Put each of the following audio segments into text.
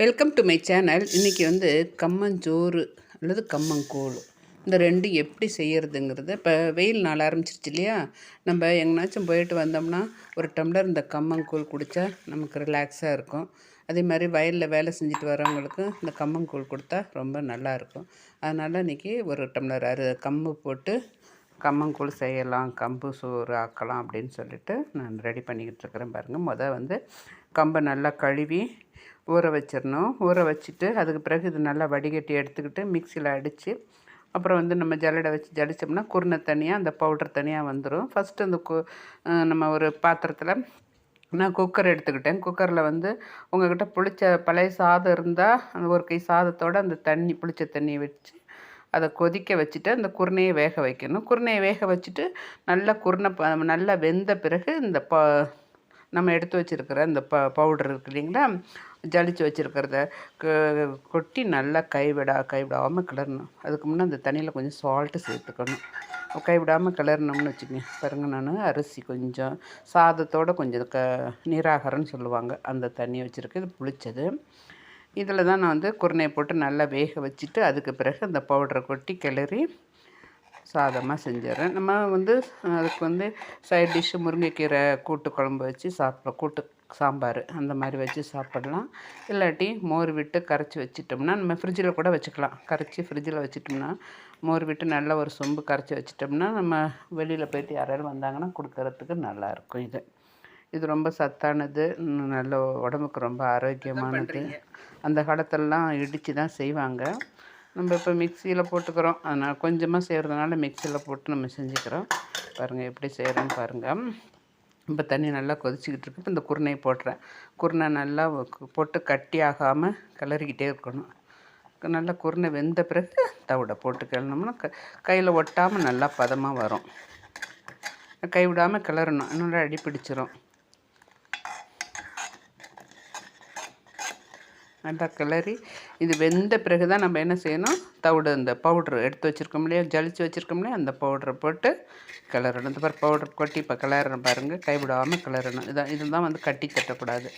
Welcome to my channel இன்றைக்கி வந்து கம்மஞ்சோறு அல்லது கம்மங்கூழ். இந்த ரெண்டு எப்படி செய்கிறதுங்கிறது இப்போ வெயில் நாள் ஆரம்பிச்சிருச்சு இல்லையா? நம்ம எங்கேனாச்சும் போயிட்டு வந்தோம்னா ஒரு டம்ளர் இந்த கம்மங்கூழ் குடித்தா நமக்கு ரிலாக்ஸாக இருக்கும். அதே மாதிரி வயலில் வேலை செஞ்சுட்டு வரவங்களுக்கு இந்த கம்மங்கூழ் கொடுத்தா ரொம்ப நல்லாயிருக்கும் அதனால் இன்றைக்கி ஒரு டம்ளர் அரு கம்பு போட்டு கம்மங்கூழ் செய்யலாம் கம்பு சோறு ஆக்கலாம் அப்படின்னு சொல்லிட்டு நான் ரெடி பண்ணிக்கிட்டு இருக்கிறேன் பாருங்கள் மொதல் வந்து கம்பை நல்லா கழுவி ஊற வச்சிடணும். ஊற வச்சுட்டு அதுக்கு பிறகு இது நல்லா வடிகட்டி எடுத்துக்கிட்டு மிக்சியில் அடித்து அப்புறம் வந்து நம்ம ஜல்லடை வச்சு ஜலித்தோம்னா குருணை தனியாக அந்த பவுடர் தனியாக வந்துடும் ஃபஸ்ட்டு அந்த கு நம்ம ஒரு பாத்திரத்தில் நான் குக்கர் எடுத்துக்கிட்டேன். குக்கரில் வந்து உங்கள்கிட்ட புளிச்ச பழைய சாதம் இருந்தால் அந்த ஒரு கை சாதத்தோடு அந்த தண்ணி புளிச்ச தண்ணியை வச்சு அதை கொதிக்க வச்சுட்டு அந்த குருணையை வேக வைக்கணும். குருணையை வேக வச்சுட்டு நல்லா குருணை நல்லா வெந்த பிறகு இந்த ப நம்ம எடுத்து வச்சுருக்கிற இந்த ப பவுடர் இருக்கு இல்லைங்களா? ஜலிச்சு வச்சுருக்கிறத கொட்டி நல்லா கைவிடா கைவிடாமல் கிளறணும். அதுக்கு முன்னே அந்த தண்ணியில் கொஞ்சம் சால்ட்டு சேர்த்துக்கணும். கைவிடாமல் கிளறணும்னு வச்சுக்கோங்க. பாருங்கள் நான் அரிசி கொஞ்சம் சாதத்தோடு கொஞ்சம் க நீராகரம்னு சொல்லுவாங்க. அந்த தண்ணி வச்சுருக்கு இது புளிச்சது. இதில் தான் நான் வந்து குருணையை போட்டு நல்லா வேக வச்சுட்டு அதுக்கு பிறகு அந்த பவுடரை கொட்டி கிளறி சாதமாக செஞ்சிடறேன். நம்ம வந்து அதுக்கு வந்து சைட் டிஷ்ஷு முருங்கைக்கீரை கூட்டு குழம்பு வச்சு சாப்பிட கூட்டு சாம்பார் அந்த மாதிரி வச்சு சாப்பிட்லாம். இல்லாட்டி மோர் விட்டு கரைச்சி வச்சிட்டோம்னா நம்ம ஃப்ரிட்ஜில் கூட வச்சுக்கலாம். கரைச்சி ஃப்ரிட்ஜில் வச்சிட்டோம்னா மோர் விட்டு நல்லா ஒரு சொம்பு கரைச்சி வச்சிட்டோம்னா நம்ம வெளியில் போயிட்டு யாராவது வந்தாங்கன்னா கொடுக்கறதுக்கு நல்லாயிருக்கும் இது. இது ரொம்ப சத்தானது நல்ல உடம்புக்கு ரொம்ப ஆரோக்கியமானது. அந்த காலத்திலலாம் இடித்து தான் செய்வாங்க. நம்ம இப்போ மிக்சியில் போட்டுக்கிறோம். அதனால் கொஞ்சமாக செய்கிறதுனால மிக்சியில் போட்டு நம்ம செஞ்சுக்கிறோம். பாருங்கள் எப்படி செய்கிறோன்னு பாருங்கள் இப்போ தண்ணி நல்லா கொதிச்சிக்கிட்டு இருக்கு. இந்த குருணையை போட்டுறேன். குருணை நல்லா போட்டு கட்டி ஆகாமல் கிளறிக்கிட்டே இருக்கணும். நல்லா குருணை வெந்த பிறகு தவிட போட்டு கிளறினோம்னா க கையில் ஒட்டாமல் நல்லா பதமாக வரும். கை விடாமல் கிளறணும். நல்லா அடி பிடிச்சிரும் நல்லா கிளறி இது வெந்த பிறகு தான் நம்ம என்ன செய்யணும்? தவிடு இந்த பவுட்ரு எடுத்து வச்சுருக்கோம் இல்லையா? ஜலிச்சு வச்சுருக்கோம் இல்லையா? அந்த பவுட்ரை போட்டு கிளறணும். இந்த மாதிரி பவுடர் கொட்டி இப்போ கிளறணும் பாருங்கள் கைவிடாமல் கிளறணும். இதான் இதுதான் வந்து கட்டி கட்டக்கூடாது.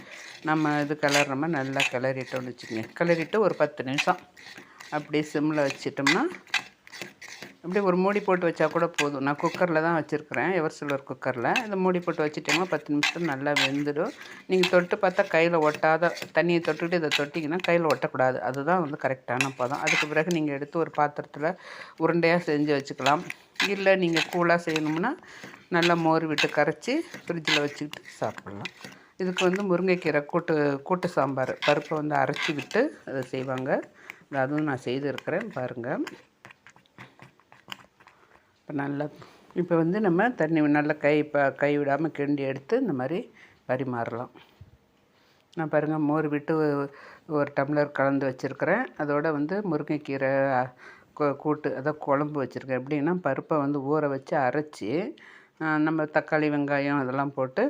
நம்ம இது கிளறணுமா? நல்லா கிளறிட்டோம்னு வச்சுக்கோங்க. கிளறிட்டு ஒரு பத்து நிமிஷம். அப்படியே சிம்மில் வச்சிட்டோம்னா அப்படியே ஒரு மூடி போட்டு வச்சா கூட போதும். நான் குக்கரில் தான் வச்சுருக்கிறேன். எவர் சில்வர் குக்கரில் இந்த மூடி போட்டு வச்சுட்டோம்னா பத்து நிமிஷத்தில் நல்லா வெந்துடும். நீங்கள் தொட்டு பார்த்தா கையில் ஒட்டாத தண்ணியை தொட்டுக்கிட்டு இதை தொட்டிங்கன்னா கையில் ஒட்டக்கூடாது. அதுதான் வந்து கரெக்டான பதம். அதுக்கு பிறகு நீங்கள் எடுத்து ஒரு பாத்திரத்தில் உருண்டையாக செஞ்சு வச்சுக்கலாம். இல்லை நீங்கள் கூலாக செய்யணும்னா நல்லா மோர் விட்டு கரைச்சி ஃப்ரிட்ஜில் வச்சுக்கிட்டு சாப்பிட்லாம். இதுக்கு வந்து முருங்கைக்கீரை கூட்டு கூட்டு சாம்பார். பருப்பை வந்து அரைச்சி விட்டு அதை செய்வாங்க. அதுவும் நான் செய்திருக்கிறேன் பாருங்கள் இப்போ நல்லா இப்போ வந்து நம்ம தண்ணி நல்லா கை இப்போ கை விடாமல் கிண்டி எடுத்து இந்த மாதிரி பரிமாறலாம் நான் பாருங்கள் மோர் விட்டு ஒரு டம்ளர் கலந்து வச்சுருக்கிறேன். அதோடு வந்து முருங்கைக்கீரை கூட்டு அதான் குழம்பு வச்சுருக்கேன். எப்படின்னா பருப்பை வந்து ஊற வச்சு அரைச்சி நம்ம தக்காளி வெங்காயம் அதெல்லாம் போட்டு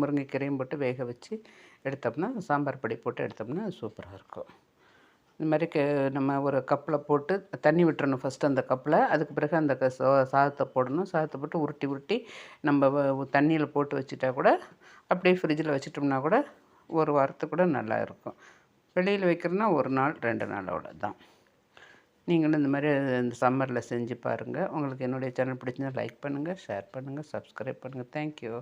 முருங்கைக்கீரையும் போட்டு வேக வச்சு எடுத்தோம்னா சாம்பார் பொடி போட்டு எடுத்தோம்னா சூப்பராக இருக்கும். இந்த மாதிரி க நம்ம ஒரு கப்பில் போட்டு தண்ணி விட்டுறணும் ஃபஸ்ட்டு அந்த கப்பில். அதுக்கு பிறகு அந்த க சாதத்தை போடணும். சாதத்தை போட்டு உருட்டி உருட்டி நம்ம தண்ணியில் போட்டு வச்சுட்டா கூட அப்படியே ஃப்ரிட்ஜில் வச்சுட்டோம்னா கூட ஒரு வாரத்துக்கு கூட நல்லா இருக்கும். வெளியில் வைக்கிறோன்னா ஒரு நாள் ரெண்டு நாளோட தான் நீங்களும் இந்த மாதிரி இந்த சம்மரில் செஞ்சு பாருங்கள் உங்களுக்கு என்னுடைய சேனல் பிடிச்சிருந்தால் லைக் பண்ணுங்கள் ஷேர் பண்ணுங்கள் சப்ஸ்கிரைப் பண்ணுங்கள் தேங்க்யூ